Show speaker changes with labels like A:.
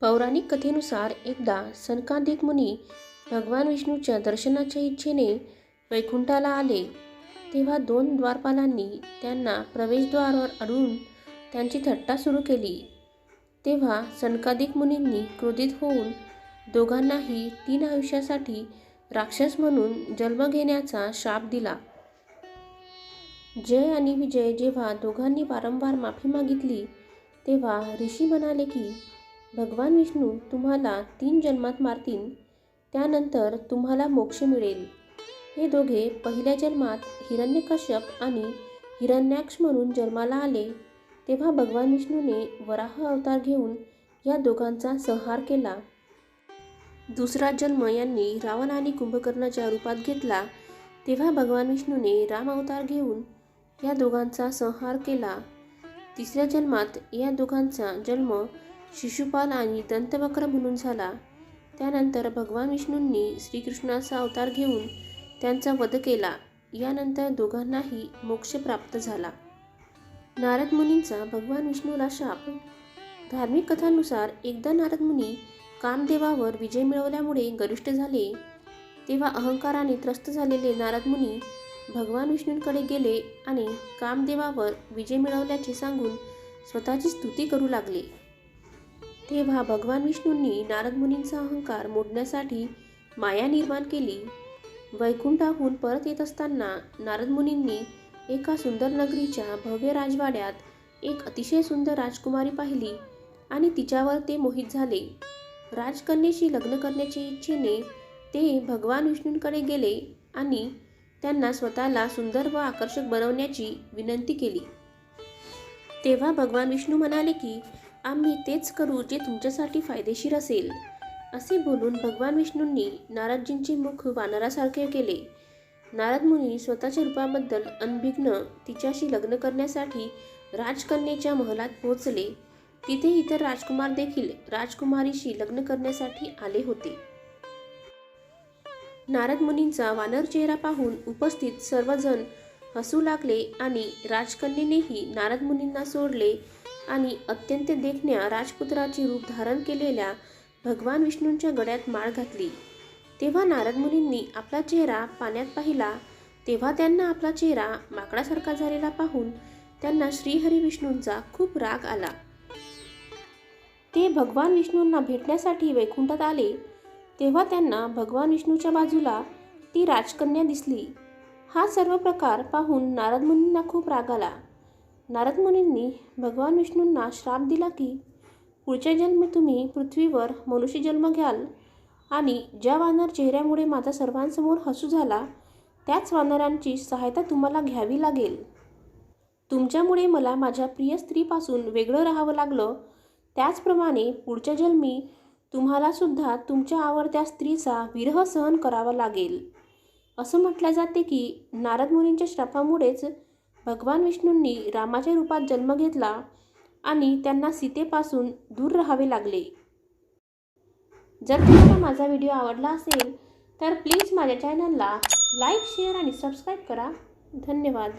A: पौराणिक कथेनुसार एकदा सनकाधिक मुनी भगवान विष्णूच्या दर्शनाच्या इच्छेने वैकुंठाला आले. तेव्हा दोन द्वारपालांनी त्यांना प्रवेशद्वारावर अडून त्यांची थट्टा सुरू केली. तेव्हा सनकाधिक मुनींनी क्रोधित होऊन दोघांनाही तीन आयुष्यासाठी राक्षस म्हणून जन्म घेण्याचा शाप दिला. जय आणि विजय जेव्हा दोघांनी वारंवार माफी मागितली तेव्हा ऋषी म्हणाले की भगवान विष्णू तुम्हाला तीन जन्मात मारतील त्यानंतर तुम्हाला मोक्ष मिळेल. हे दोघे पहिल्या जन्मात हिरण्यकश्यप आणि हिरण्याक्ष म्हणून जन्माला आले. तेव्हा भगवान विष्णूने वराह अवतार घेऊन या दोघांचा संहार केला. दुसरा जन्म यांनी रावण आणि कुंभकर्णाच्या रूपात घेतला. तेव्हा भगवान विष्णूने राम अवतार घेऊन या दोघांचा संहार केला. तिसऱ्या जन्मात या दोघांचा जन्म शिशुपाल आणि दंतवक्र म्हणून झाला. त्यानंतर भगवान विष्णूंनी श्रीकृष्णाचा अवतार घेऊन त्यांचा वध केला. यानंतर दोघांनाही मोक्ष प्राप्त झाला. नारद मुनींचा भगवान विष्णूला शाप. धार्मिक कथांनुसार एकदा नारद मुनी कामदेवावर विजय मिळवल्यामुळे गरिष्ठ झाले. तेव्हा अहंकाराने त्रस्त झालेले नारद मुनी भगवान विष्णूंकडे गेले आणि कामदेवावर विजय मिळवल्याचे सांगून स्वतःची स्तुती करू लागले. तेव्हा भगवान विष्णूंनी नारद मुनींचा अहंकार मोडण्यासाठी माया निर्माण केली. वैकुंठाहून परत येत असताना नारद मुनींनी एका सुंदर नगरीच्या भव्य राजवाड्यात एक अतिशय सुंदर राजकुमारी पाहिली आणि तिच्यावर ते मोहित झाले. राजकन्येशी लग्न करण्याच्या इच्छेने ते भगवान विष्णूंकडे गेले आणि त्यांना स्वतःला सुंदर व आकर्षक बनवण्याची विनंती केली. तेव्हा भगवान विष्णू म्हणाले की आम्ही तेच करू जे तुमच्यासाठी फायदेशीर असेल. असे बोलून भगवान विष्णूंनी नारदजींचे मुख वानरासारखे केले. नारद मुनी स्वतःच्या रूपाबद्दल अनभिघ्न तिच्याशी लग्न करण्यासाठी राजकन्येच्या महलात पोहोचले. तिथे इतर राजकुमार देखील राजकुमारीशी लग्न करण्यासाठी आले होते. नारद मुनींचा वानर चेहरा पाहून उपस्थित सर्वजण हसू लागले आणि राजकन्येनेही नारद मुनींना सोडले. आणि अत्यंत देखण्या राजपुत्राचे रूप धारण केलेल्या भगवान विष्णूंच्या गळ्यात माळ घातली. तेव्हा नारद मुनींनी आपला चेहरा पाण्यात पाहिला. तेव्हा त्यांना आपला चेहरा माकडासारखा झालेला पाहून त्यांना श्रीहरी विष्णूंचा खूप राग आला. ते भगवान विष्णूंना भेटण्यासाठी वैकुंठात आले. तेव्हा त्यांना भगवान विष्णूच्या बाजूला ती राजकन्या दिसली. हा सर्व प्रकार पाहून नारद मुनींना खूप राग आला. नारद मुनींनी भगवान विष्णूंना श्राप दिला की पुढच्या जन्मी तुम्ही पृथ्वीवर मनुष्य जन्म घ्याल आणि ज्या वानर चेहऱ्यामुळे माझा सर्वांसमोर हसू झाला त्याच वानरांची सहायता तुम्हाला घ्यावी लागेल. तुमच्यामुळे मला माझ्या प्रिय स्त्रीपासून वेगळं राहावं लागलं. त्याचप्रमाणे पुढच्या जन्मी तुम्हालासुद्धा तुमच्या आवडत्या स्त्रीचा विरह सहन करावा लागेल. असं म्हटलं जाते की नारद मुनींच्या श्रापामुळेच भगवान विष्णूंनी रामाच्या रूपात जन्म घेतला आणि त्यांना सीतेपासून दूर राहावे लागले. जर तुम्हाला माझा व्हिडिओ आवडला असेल तर प्लीज माझ्या चॅनलला लाईक शेअर आणि सबस्क्राईब करा. धन्यवाद.